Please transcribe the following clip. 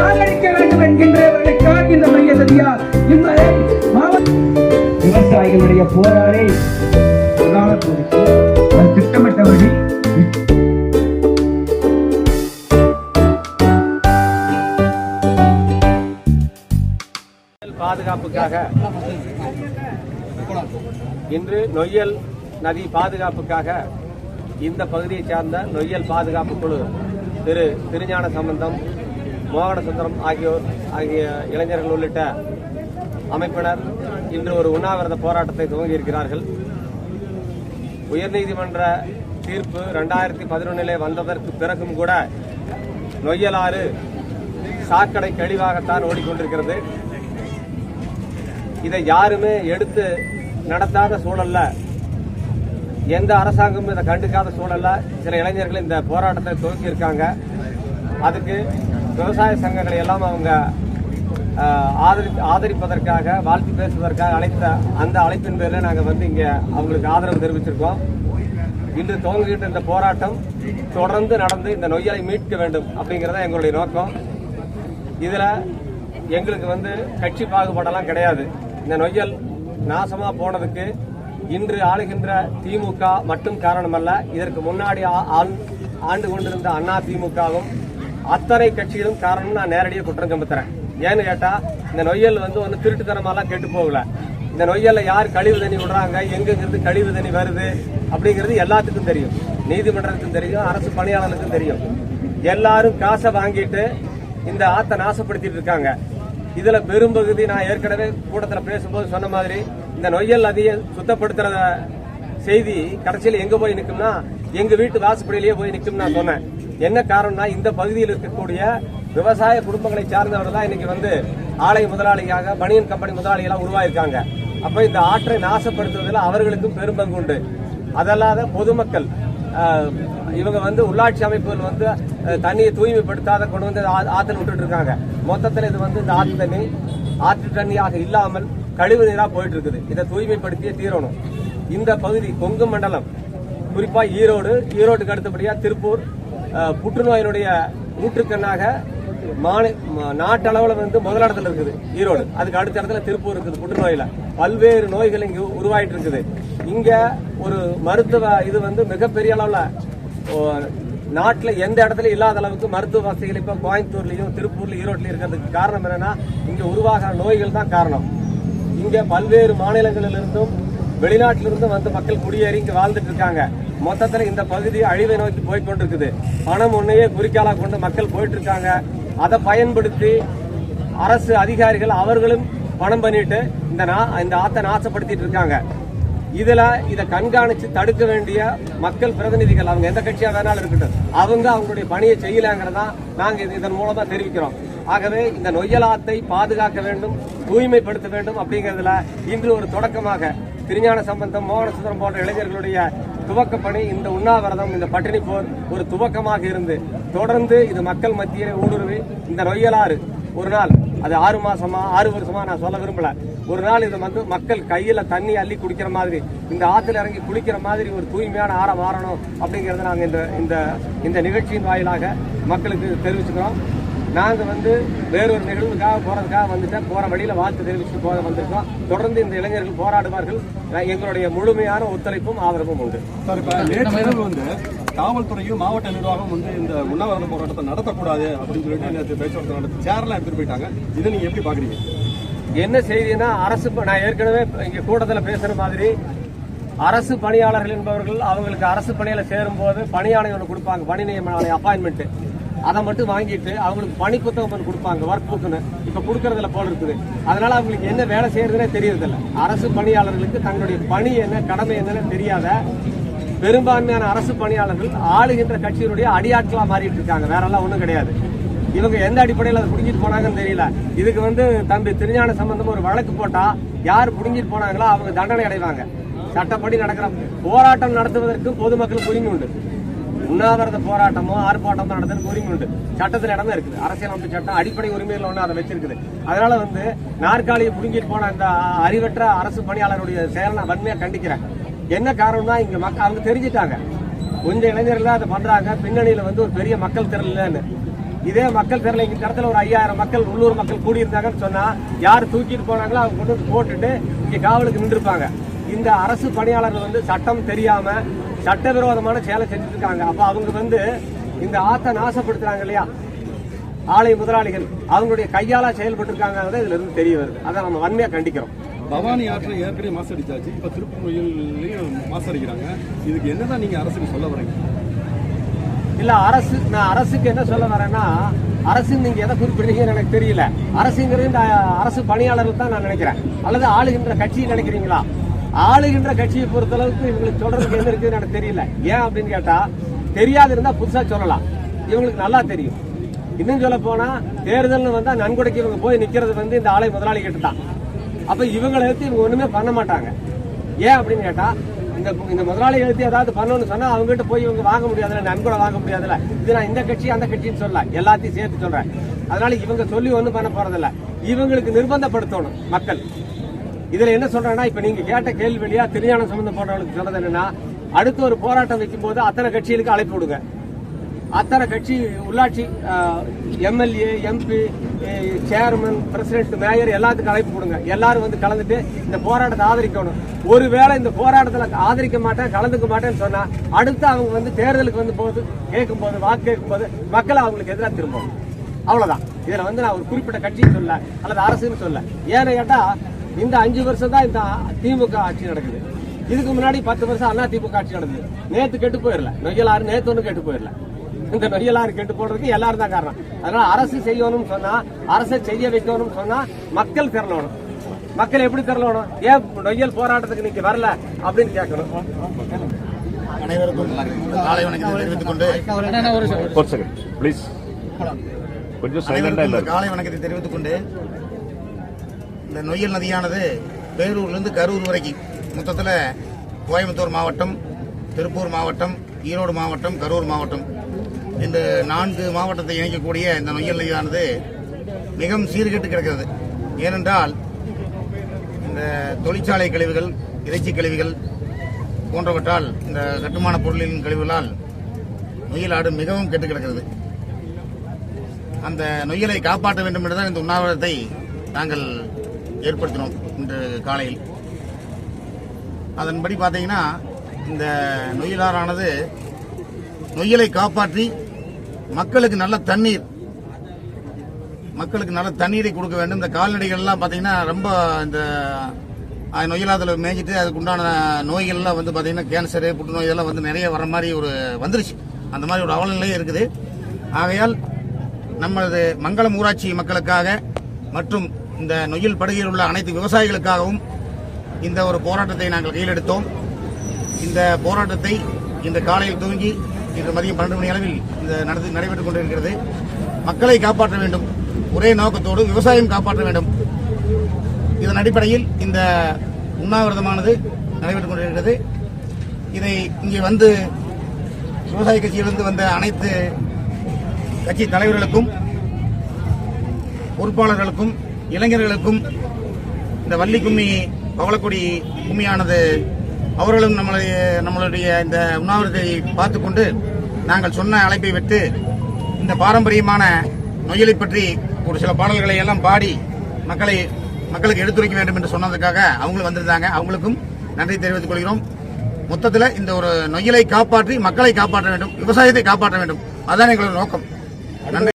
சாகடிக்க வேண்டும் என்கின்றவர்களுக்காக இந்த மையத்ததியார் என்பதை மாவட்ட விவசாயிகளுடைய போராடை திட்டமிட்டபடி பாதுகாப்புக்காக இன்று நொய்யல் நதி பாதுகாப்புக்காக இந்த பகுதியை சார்ந்த நொய்யல் பாதுகாப்பு குழு திரு திருஞான சம்பந்தம் மோகனசுந்தரம் ஆகியோர் ஆகிய இளைஞர்கள் உள்ளிட்ட அமைப்பினர் இன்று ஒரு உண்ணாவிரத போராட்டத்தை துவங்கியிருக்கிறார்கள் உயர்நீதிமன்ற தீர்ப்பு ரெண்டாயிரத்தி பதினொன்னிலே வந்ததற்கு பிறகும் கூட நொய்யலாறு சாக்கடை கழிவாகத்தான் ஓடிக்கொண்டிருக்கிறது. இதை யாருமே எடுத்து நடத்தாத சூழல்ல எந்த அரசாங்கமும் இதை கண்டுக்காத சூழல்ல சில இளைஞர்கள் இந்த போராட்டத்தை துவக்கியிருக்காங்க. அதுக்கு விவசாய சங்கங்களை எல்லாம் அவங்க ஆதரி ஆதரிப்பதற்காக வாழ்த்து பேசுவதற்காக அழைத்த அந்த அழைப்பின் பேரில் நாங்கள் வந்து இங்கே அவங்களுக்கு ஆதரவு தெரிவிச்சிருக்கோம். இன்று துவங்குகின்ற இந்த போராட்டம் தொடர்ந்து நடந்து இந்த நொய்யலை மீட்க வேண்டும் அப்படிங்கிறத எங்களுடைய நோக்கம். இதில் எங்களுக்கு வந்து கட்சி பாகுபாடெல்லாம் கிடையாது. இந்த நொய்யல் நாசமாக போனதுக்கு இன்று ஆளுகின்ற திமுக மட்டும் காரணமல்ல இதற்கு முன்னாடி ஆ- ஆண்டு கொண்டிருந்த அண்ணா திமுகவும் அத்தனை கட்சிகளும் காரணம் நான் நேரடியாக குற்றம் சுமத்துறேன் ஏன்னு கேட்டா இந்த நொய்யல் வந்து ஒன்று திருட்டுத்தனமாலாம் கேட்டு போகல. இந்த நொய்யல்ல யார் கழிவு தண்ணி விடுறாங்க எங்கிருந்து கழிவு தண்ணி வருது அப்படிங்கிறது எல்லாத்துக்கும் தெரியும். நீதிமன்றத்துக்கும் தெரியும் அரசு பணியாளர்களுக்கும் தெரியும். எல்லாரும் காசை வாங்கிட்டு இந்த ஆத்தை நாசப்படுத்திட்டு இருக்காங்க. இதுல பெரும்பகுதி நான் ஏற்கனவே கூட்டத்தில் பேசும்போது சொன்ன மாதிரி இந்த நொய்யல் அதையும் சுத்தப்படுத்துற செய்தி கடைசியில் எங்க போய் நிற்கும்னா எங்க வீட்டு வாசப்படியிலேயே போய் நிற்கும் நான் சொன்னேன். என்ன காரணம்னா இந்த பகுதியில் இருக்கக்கூடிய விவசாய குடும்பங்களை சார்ந்தவர்கள் தான் இன்னைக்கு வந்து ஆலை முதலாளியாக பனியன் கம்பெனி முதலாளிகளாக உருவாயிருக்காங்க. அப்ப இந்த ஆற்றை நாசப்படுத்துவதில் அவர்களுக்கும் பெரும்பங்கு உண்டு. அதல்லாத பொதுமக்கள் இவங்க வந்து உள்ளாட்சி அமைப்புகள் வந்து தண்ணியை தூய்மைப்படுத்தாத கொண்டு வந்து ஆ- விட்டுட்டு இருக்காங்க மொத்தத்தில் இது வந்து இந்த ஆற்று தண்ணி ஆற்று தண்ணியாக இல்லாமல் கழிவு நீராக போயிட்டு இருக்குது இதை தூய்மைப்படுத்தியே தீரணும். இந்த பகுதி கொங்கு மண்டலம் குறிப்பாக ஈரோடு ஈரோட்டுக்கு அடுத்தபடியாக திருப்பூர் புற்றுநோயினுடைய ஊற்றுக்கண்ணாக மாநில ம- வந்து முதலிடத்தில் இருக்குது ஈரோடு. அதுக்கு அடுத்த இடத்துல திருப்பூர் இருக்குது புற்றுநோயில். பல்வேறு நோய்கள் இங்கே உருவாயிட்டு இருக்குது. இங்கே ஒரு மருத்துவ இது வந்து மிகப்பெரிய அளவில் நாட்டில் எந்த இடத்துல இல்லாத அளவுக்கு மருத்துவ வசதிகள் இப்போ கோயம்புத்தூர்லேயும் திருப்பூர்லையும் ஈரோட்லையும் இருக்கிறதுக்கு காரணம் என்னென்னா இங்கே உருவாகிற நோய்கள் தான் காரணம். இங்கே பல்வேறு மாநிலங்களிலிருந்தும் வெளிநாட்டிலிருந்தும் வந்து மக்கள் குடியேறி இங்கே வாழ்ந்துட்டு இருக்காங்க. மொத்தத்தில் இந்த பகுதி அழிவை நோக்கி போய் கொண்டிருக்குது. பணம் ஒன்றையே குறிக்காலாக கொண்டு மக்கள் போயிட்டு இருக்காங்க அதை பயன்படுத்தி அரசு அதிகாரிகள் அவர்களும் பணம் பண்ணிட்டு இந்த நா- இந்த ஆத்தை நாசப்படுத்திட்டு இருக்காங்க. இதில் இதை கண்காணித்து தடுக்க வேண்டிய மக்கள் பிரதிநிதிகள் அவங்க எந்த கட்சியாக வேணாலும் இருக்கட்டும் அவங்க அவங்களுடைய பணியை செய்யலங்கிறதா நாங்கள் இது- இதன் மூலமாக தெரிவிக்கிறோம். ஆகவே இந்த நொய்யலாத்தை பாதுகாக்க வேண்டும் தூய்மைப்படுத்த வேண்டும் அப்படிங்கிறதுல இன்று ஒரு தொடக்கமாக திருஞான சம்பந்தம் மோகனசுந்தரம் போன்ற இளைஞர்களுடைய துவக்கப்படி இந்த உண்ணாவிரதம் இந்த பட்டினி போர் ஒரு துவக்கமாக இருந்து தொடர்ந்து இது மக்கள் மத்தியிலே ஊடுருவி இந்த நொய்யலாறு. ஒரு நாள் அது ஆறு மாசமா ஆறு வருஷமா நான் சொல்ல விரும்பல. ஒரு நாள் இதை வந்து மக்கள் கையில தண்ணி அள்ளி குடிக்கிற மாதிரி இந்த ஆத்துல இறங்கி குளிக்கிற மாதிரி ஒரு தூய்மையான ஆற மாறணும் அப்படிங்கறத நாங்கள் இந்த இந்த இந்த நிகழ்ச்சியின் வாயிலாக மக்களுக்கு தெரிவிச்சுக்கிறோம். நாங்க வந்து வேறொரு நிகழ்வுக்காக போறதுக்காக வந்துட்டேன். போற வழியில வாழ்த்து தெரிவிச்சுட்டு போக வந்திருக்கோம். தொடர்ந்து இந்த இளைஞர்கள் போராடுவார்கள். எங்களுடைய முழுமையான ஒத்துழைப்பும் ஆதரவும் உண்டு. சார் இப்ப நேற்று வந்து காவல்துறையும் மாவட்ட நிர்வாகம் வந்து இந்த உண்ணாவிரத போராட்டத்தை நடத்தக்கூடாது அப்படின்னு சொல்லிட்டு நேற்று பேச்சுவார்த்தை நடத்தி சேர்லாம் எடுத்துட்டு போயிட்டாங்க. இதை நீங்க எப்படி பாக்குறீங்க? என்ன செய்தினா அரசு நான் ஏற்கனவே இங்க கூட்டத்தில் பேசுற மாதிரி அரசு பணியாளர்கள் என்பவர்கள் அவங்களுக்கு அரசு பணியில சேரும் போது பணியாணை ஒன்று கொடுப்பாங்க. பணி நியமன அப்பாயின்மெண்ட் அதை மட்டும் வாங்கிட்டு அவங்களுக்கு பணி புத்தகம் ஒன்று கொடுப்பாங்க ஒர்க் புக்குன்னு இப்போ கொடுக்கறதுல போல இருக்குது. அதனால அவங்களுக்கு என்ன வேலை செய்யறதுனே தெரியறதில்ல. அரசு பணியாளர்களுக்கு தங்களுடைய பணி என்ன கடமை என்னன்னு தெரியாத பெரும்பான்மையான அரசு பணியாளர்கள் ஆளுகின்ற கட்சியினுடைய அடியாட்களா மாறிட்டு இருக்காங்க வேற எல்லாம் ஒன்றும் கிடையாது. இவங்க எந்த அடிப்படையில் அதை பிடிங்கிட்டு போனாங்கன்னு தெரியல. இதுக்கு வந்து தம்பி திருஞான சம்பந்தம் ஒரு வழக்கு போட்டா யார் பிடிங்கிட்டு போனாங்களோ அவங்க தண்டனை அடைவாங்க. சட்டப்படி நடக்கிற போராட்டம் நடத்துவதற்கு பொதுமக்களுக்கு உரிமை உண்டு. உண்ணாவிரத போராட்டமோ ஆர்ப்பாட்டமோ நடத்துறதுக்கு உரிமை உண்டு. சட்டத்தில் இடமே இருக்குது. அரசியலமைப்பு சட்டம் அடிப்படை உரிமைகள் ஒன்று அதை வச்சிருக்குது. அதனால வந்து நாற்காலியை புடுங்கிட்டு போன அந்த அறிவற்ற அரசு பணியாளருடைய செயலை நான் வன்மையா கண்டிக்கிறேன். என்ன காரணம்னா இங்க மக்கள் அவங்க தெரிஞ்சிட்டாங்க. கொஞ்சம் இளைஞர்கள் தான் அதை பண்றாங்க. பின்னணியில வந்து ஒரு பெரிய மக்கள் திரள் இல்லைன்னு. இதே மக்கள் தெரியல இந்த இடத்துல ஒரு ஐயாயிரம் மக்கள் உள்ளூர் மக்கள் கூடியிருந்தாங்கன்னு சொன்னா யார் தூக்கிட்டு போனாங்களோ அவங்க கொண்டு வந்து போட்டுட்டு இங்க காவலுக்கு நின்றுருப்பாங்க இந்த அரசு பணியாளர்கள் வந்து சட்டம் தெரியாம சட்டவிரோதமான செயலை செஞ்சுட்டு இருக்காங்க அப்ப அவங்க வந்து இந்த ஆத்தை நாசப்படுத்துறாங்க இல்லையா? ஆலை முதலாளிகள் அவங்களுடைய கையால செயல்பட்டு இருக்காங்க இதுல இருந்து தெரிய வருது. அதை நம்ம வன்மையா கண்டிக்கிறோம். பவானி ஆற்றை ஏற்கனவே மாசடிச்சாச்சு. இப்ப திருப்பூர்லையும் மாசடிக்கிறாங்க. இதுக்கு என்னதான் நீங்க அரசுக்கு சொல்ல வரீங்க? இல்ல அரசு நான் அரசுக்கு என்ன சொல்ல வரேன்னா அரசு நீங்க எதை குறிப்பிடுறீங்கன்னு எனக்கு தெரியல. அரசுங்கிறது அரசு பணியாளர்கள் தான் நான் நினைக்கிறேன். அல்லது ஆளுகின்ற கட்சியை நினைக்கிறீங்களா? ஆளுகின்ற கட்சியை பொறுத்த அளவுக்கு இவங்களுக்கு சொல்றதுக்கு என்ன இருக்குதுன்னு எனக்கு தெரியல. ஏன் அப்படின்னு கேட்டா தெரியாது இருந்தா புதுசா சொல்லலாம். இவங்களுக்கு நல்லா தெரியும். இன்னும் சொல்ல போனா தேர்தல்னு வந்தா நன்கொடைக்கு இவங்க போய் நிக்கிறது வந்து இந்த ஆலை முதலாளி கிட்ட தான் அப்ப இவங்களை எடுத்து இவங்க ஒண்ணுமே பண்ண மாட்டாங்க. ஏன் அப்படின்னு கேட்டா இந்த இந்த முதலாளி எழுத்து ஏதாவது பண்ணணும்னு சொன்னா அவங்க கிட்ட போய் இவங்க வாங்க முடியாதுல்ல நன்கொடை வாங்க முடியாதுல்ல. இது நான் இந்த கட்சி அந்த கட்சின்னு சொல்ல எல்லாத்தையும் சேர்த்து சொல்றேன். அதனால இவங்க சொல்லி ஒண்ணும் பண்ண போறதில்ல. இவங்களுக்கு நிர்பந்தப்படுத்தணும் மக்கள். இதுல என்ன சொல்றேன்னா இப்ப நீங்க கேட்ட கேள்வி வழியா திருஞானம் சம்பந்தம் போன்றவங்களுக்கு சொல்றது என்னன்னா அடுத்து ஒரு போராட்டம் வைக்கும் போது அத்தனை கட்சிகளுக்கு அழைப்பு விடுங்க. அத்தனை கட்சி உள்ளாட்சி MLA MP chairman president mayor எல்லாத்துக்கும் அழைப்பு கொடுங்க எல்லாரும் வந்து கலந்துட்டு இந்த போராட்டத்தை ஆதரிக்கணும். ஒருவேளை இந்த போராட்டத்தில் ஆதரிக்க மாட்டேன் கலந்துக்க மாட்டேன்னு சொன்னா அடுத்து அவங்க வந்து தேர்தலுக்கு வந்து போது கேட்கும் போது வாக்கு கேட்கும் போது மக்களை அவங்களுக்கு எதிராக திரும்பும் அவ்வளவுதான். இதுல வந்து நான் ஒரு குறிப்பிட்ட கட்சின்னு சொல்ல அல்லது அரசுன்னு சொல்ல ஏன்னு கேட்டா இந்த அஞ்சு வருஷம் தான் இந்த திமுக ஆட்சி நடக்குது. இதுக்கு முன்னாடி பத்து வருஷம் அண்ணா திமுக ஆட்சி நடந்தது. நேத்து கெட்டு போயிடல நொய்யலாறு நேத்து ஒன்றும் கெட்டு போயிடல இந்த நொய்யலாறு கெட்டு போடுறதுக்கு எல்லாரும் தான் காரணம். அதனால அரசு செய்யணும்னு சொன்னா அரசை செய்ய வைக்கணும்னு சொன்னா மக்கள் திரளணும். மக்கள் எப்படி திரளணும்? ஏன் நொய்யல் போராட்டத்துக்கு நீங்க வரல அப்படின்னு கேட்கணும். அனைவருக்கும் காலை வணக்கத்தை தெரிவித்துக் கொண்டு ஒரு செகண்ட் ப்ளீஸ் கொஞ்சம் காலை வணக்கத்தை தெரிவித்துக் கொண்டு இந்த நொய்யல் நதியானது பேரூர்லேருந்து கரூர் வரைக்கும். மொத்தத்தில் கோயம்புத்தூர் மாவட்டம் திருப்பூர் மாவட்டம் ஈரோடு மாவட்டம் கரூர் மாவட்டம். இந்த நான்கு மாவட்டத்தை இணைக்கக்கூடிய இந்த நொய்யல் நதியானது மிகவும் சீர்கெட்டு கிடக்கிறது. ஏனென்றால் இந்த தொழிற்சாலை கழிவுகள் இறைச்சி கழிவுகள் போன்றவற்றால் இந்த கட்டுமான பொருளின் கழிவுகளால் நொய்யல் ஆடு மிகவும் கெட்டு கிடக்கிறது. அந்த நொய்யலை காப்பாற்ற வேண்டும் என்றுதான் இந்த உண்ணாவிரதத்தை நாங்கள் ஏற்படுத்தினோம் இன்று காலையில். அதன்படி பார்த்தீங்கன்னா இந்த நொய்யலாறானது நொய்யலை காப்பாற்றி மக்களுக்கு நல்ல தண்ணீர் மக்களுக்கு நல்ல தண்ணீரை கொடுக்க வேண்டும். இந்த கால்நடைகள்லாம் பார்த்தீங்கன்னா ரொம்ப இந்த அஹ், மேய்ஞ்சிட்டு அதுக்கு உண்டான நோய்கள்லாம் வந்து பார்த்தீங்கன்னா கேன்சரு புற்றுநோய் இதெல்லாம் வந்து நிறைய வர மாதிரி ஒரு வந்துருச்சு. அந்த மாதிரி ஒரு அவலநிலையே இருக்குது. ஆகையால் நமது மங்களம் ஊராட்சி மக்களுக்காக மற்றும் இந்த நொயில் படுகையில் உள்ள அனைத்து விவசாயிகளுக்காகவும் இந்த ஒரு போராட்டத்தை நாங்கள் கையிலெடுத்தோம். இந்த போராட்டத்தை இந்த காலையில் துவங்கி இன்று மதியம் பன்னெண்டு மணி அளவில் இந்த நடந்து நடைபெற்றுக் கொண்டிருக்கிறது. மக்களை காப்பாற்ற வேண்டும். ஒரே நோக்கத்தோடு விவசாயம் காப்பாற்ற வேண்டும். இதன் அடிப்படையில் இந்த உண்ணாவிரதமானது நடைபெற்றுக் கொண்டிருக்கிறது. இதை இங்கே வந்து விவசாய கட்சியிலிருந்து வந்த அனைத்து கட்சி தலைவர்களுக்கும் பொறுப்பாளர்களுக்கும் இளைஞர்களுக்கும் இந்த வள்ளி கும்மி பவளக்குடி கும்மியானது அவர்களும் நம்மளுடைய நம்மளுடைய இந்த உண்ணாவிரத்தை பார்த்துக்கொண்டு நாங்கள் சொன்ன அழைப்பை விட்டு இந்த பாரம்பரியமான நொயலை பற்றி ஒரு சில பாடல்களை எல்லாம் பாடி மக்களை மக்களுக்கு எடுத்துரைக்க வேண்டும் என்று சொன்னதுக்காக அவங்களும் வந்திருந்தாங்க. அவங்களுக்கும் நன்றி தெரிவித்துக் கொள்கிறோம். மொத்தத்தில் இந்த ஒரு நொயலை காப்பாற்றி மக்களை காப்பாற்ற வேண்டும் விவசாயத்தை காப்பாற்ற வேண்டும். அதான் எங்களோட நோக்கம். நன்றி.